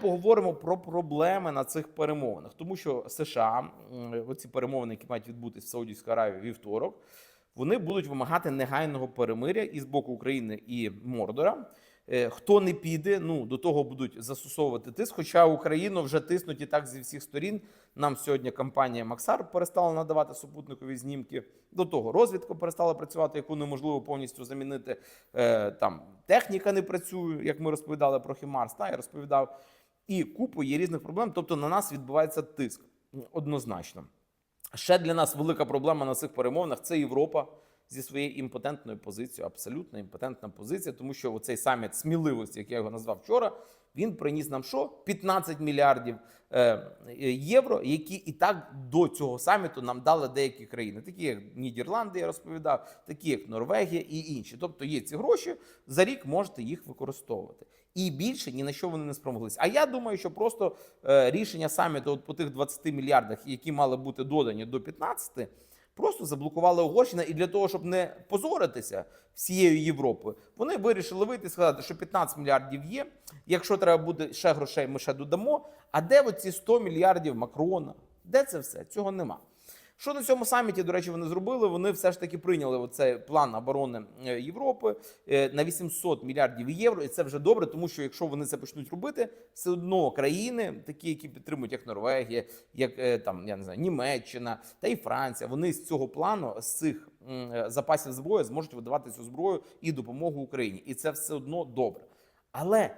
Поговоримо про проблеми на цих перемовинах, тому що США, оці перемовини, які мають відбутись в Саудівській Аравії вівторок, вони будуть вимагати негайного перемиря і з боку України і Мордора. Е, Хто не піде, ну до того будуть застосовувати тиск. Хоча Україну вже тиснуть і так зі всіх сторін. Нам сьогодні компанія Максар перестала надавати супутникові знімки. До того розвідка перестала працювати, яку неможливо повністю замінити. Е, Там техніка не працює, як ми розповідали про Хімарс. Та я розповідав. І купу є різних проблем. Тобто на нас відбувається тиск однозначно. Ще для нас велика проблема на цих перемовинах це Європа зі своєю імпотентною позицією, абсолютно імпотентна позиція, тому що оцей саміт сміливості, як я його назвав вчора, він приніс нам що? 15 мільярдів е, євро, які і так до цього саміту нам дали деякі країни, такі як Нідерланди, я розповідав, такі як Норвегія і інші. Тобто є ці гроші, за рік можете їх використовувати. І більше ні на що вони не спромоглися. А я думаю, що просто е, рішення саміту от по тих 20 мільярдах, які мали бути додані до 15, просто заблокували Угорщина, і для того, щоб не позоритися всією Європою, вони вирішили вийти і сказати, що 15 мільярдів є. Якщо треба буде ще грошей, ми ще додамо. А де оці 100 мільярдів Макрона? Де це все? Цього нема. Що на цьому саміті, до речі, вони зробили? Вони все ж таки прийняли оцей план оборони е, Європи е, на 800 мільярдів євро, і це вже добре, тому що якщо вони це почнуть робити, все одно країни, такі, які підтримують, як Норвегія, як е, там я не знаю, Німеччина та і Франція, вони з цього плану, з цих запасів зброї, зможуть видавати цю зброю і допомогу Україні, і це все одно добре. Але